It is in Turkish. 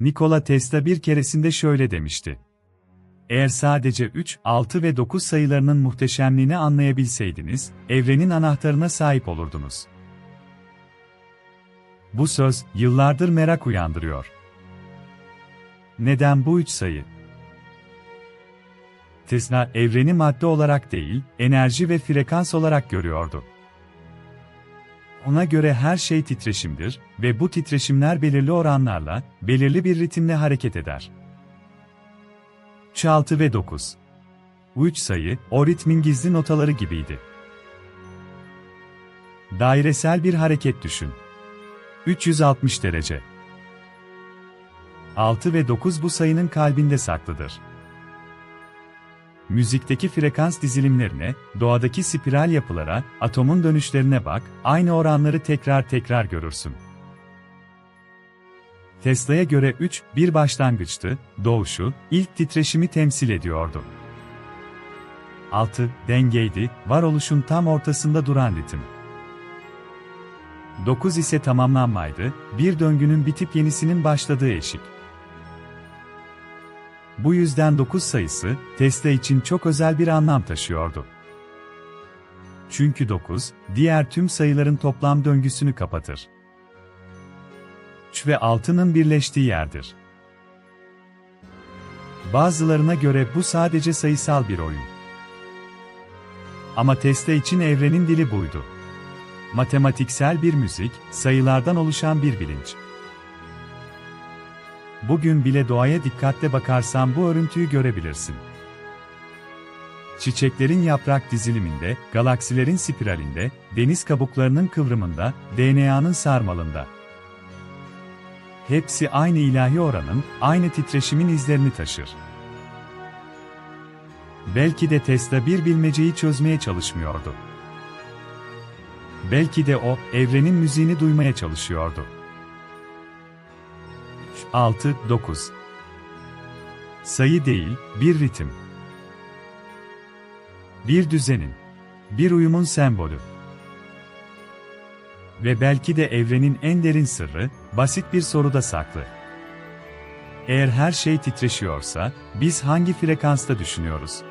Nikola Tesla bir keresinde şöyle demişti. Eğer sadece 3, 6 ve 9 sayılarının muhteşemliğini anlayabilseydiniz, evrenin anahtarına sahip olurdunuz. Bu söz, yıllardır merak uyandırıyor. Neden bu üç sayı? Tesla, evreni madde olarak değil, enerji ve frekans olarak görüyordu. Ona göre her şey titreşimdir ve bu titreşimler belirli oranlarla, belirli bir ritimle hareket eder. 3, 6 ve 9. Bu üç sayı, o ritmin gizli notaları gibiydi. Dairesel bir hareket düşün. 360 derece. 6 ve 9 bu sayının kalbinde saklıdır. Müzikteki frekans dizilimlerine, doğadaki spiral yapılara, atomun dönüşlerine bak, aynı oranları tekrar tekrar görürsün. Tesla'ya göre 3, bir başlangıçtı, doğuşu, ilk titreşimi temsil ediyordu. 6, dengeydi, varoluşun tam ortasında duran ritim. 9 ise tamamlanmaydı, bir döngünün bitip yenisinin başladığı eşik. Bu yüzden 9 sayısı, Tesla için çok özel bir anlam taşıyordu. Çünkü 9, diğer tüm sayıların toplam döngüsünü kapatır. 3 ve 6'nın birleştiği yerdir. Bazılarına göre bu sadece sayısal bir oyun. Ama Tesla için evrenin dili buydu. Matematiksel bir müzik, sayılardan oluşan bir bilinç. Bugün bile doğaya dikkatle bakarsan bu örüntüyü görebilirsin. Çiçeklerin yaprak diziliminde, galaksilerin spiralinde, deniz kabuklarının kıvrımında, DNA'nın sarmalında. Hepsi aynı ilahi oranın, aynı titreşimin izlerini taşır. Belki de Tesla bir bilmeceyi çözmeye çalışmıyordu. Belki de o, evrenin müziğini duymaya çalışıyordu. 6, 9 Sayı değil, bir ritim. Bir düzenin. Bir uyumun sembolü. Ve belki de evrenin en derin sırrı, basit bir soruda saklı. Eğer her şey titreşiyorsa, biz hangi frekansta düşünüyoruz?